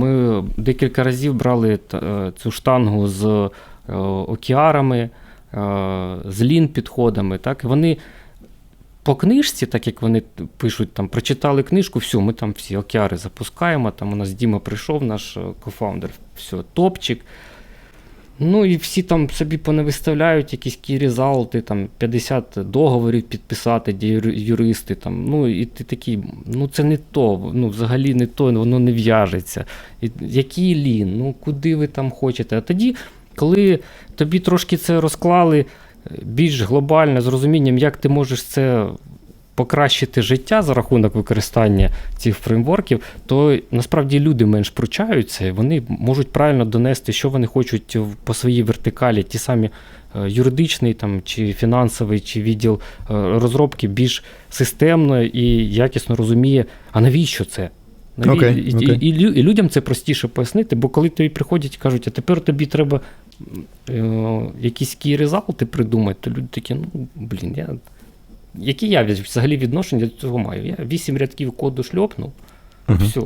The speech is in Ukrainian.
Ми декілька разів брали е, цю штангу з е, окіарами, е, з лін підходами. Так? Вони по книжці, так як вони пишуть, там, прочитали книжку, все, ми там всі океари запускаємо. Там у нас Діма прийшов, наш кофаундер, все, топчик. Ну і всі там собі понавиставляють якісь кірізалти, там 50 договорів підписати, де юристи. Там, ну і ти такий, ну це не то, ну взагалі не то, воно не в'яжеться. Який лін, ну куди ви там хочете? А тоді, коли тобі трошки це розклали е, більш глобально, з розумінням, як ти можеш це покращити життя за рахунок використання цих фреймворків, то насправді люди менш пручаються, і вони можуть правильно донести, що вони хочуть по своїй вертикалі, ті самі е, юридичний там, чи фінансовий, чи відділ е, розробки більш системно і якісно розуміє, а навіщо це? Окей, і, окей. І, і, і людям це простіше пояснити, бо коли тобі приходять і кажуть, а тепер тобі треба е, якісь key резалти придумати, то люди такі, ну блін, я. Які я взагалі відношення до цього маю? Я вісім рядків коду шльопнув, Мгм. все.